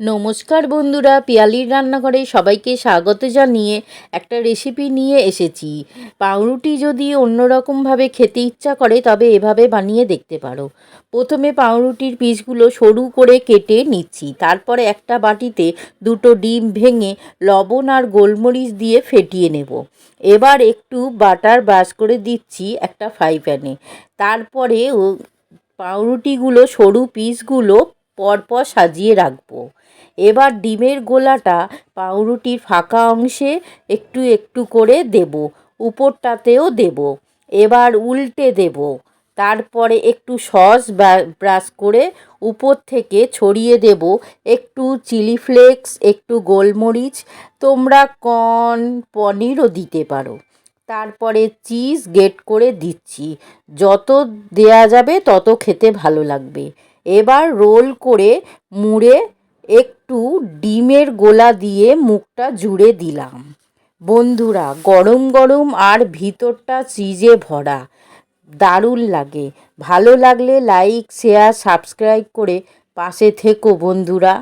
নমস্কার বন্ধুরা, পিয়ালির রান্নাঘরে সবাইকে স্বাগত জানিয়ে একটা রেসিপি নিয়ে এসেছি। পাউরুটি যদি অন্যরকমভাবে খেতে ইচ্ছা করে, তবে এভাবে বানিয়ে দেখতে পারো। প্রথমে পাউরুটির পিসগুলো সরু করে কেটে নিচ্ছি। তারপরে একটা বাটিতে দুটো ডিম ভেঙে লবণ আর গোলমরিচ দিয়ে ফেটিয়ে নেব। এবার একটু বাটার ব্রাশ করে দিচ্ছি একটা ফ্রাই প্যানে। তারপরে পাউরুটিগুলো সরু পিসগুলো পরপর সাজিয়ে রাখব। এবার ডিমের গোলাটা পাউরুটির ফাঁকা অংশে একটু একটু করে দেব, উপরটাতেও দেব, এবার উল্টে দেব। তারপরে একটু সস ব্রাশ করে উপর থেকে ছড়িয়ে দেব, একটু চিলি ফ্লেক্স, একটু গোলমরিচ, তোমরা কর্ন, পনিরও দিতে পারো। তারপরে চিজ গেট করে দিচ্ছি, যত দেয়া যাবে তত খেতে ভালো লাগবে। এবার রোল করে মুড়ে একটু ডিমের গোলা দিয়ে মুখটা জুড়ে দিলাম। বন্ধুরা, গরম গরম আর ভিতরটা চিজে ভরা। দারুণ লাগে। ভালো লাগলে লাইক শেয়ার সাবস্ক্রাইব করে পাশে থেকো বন্ধুরা।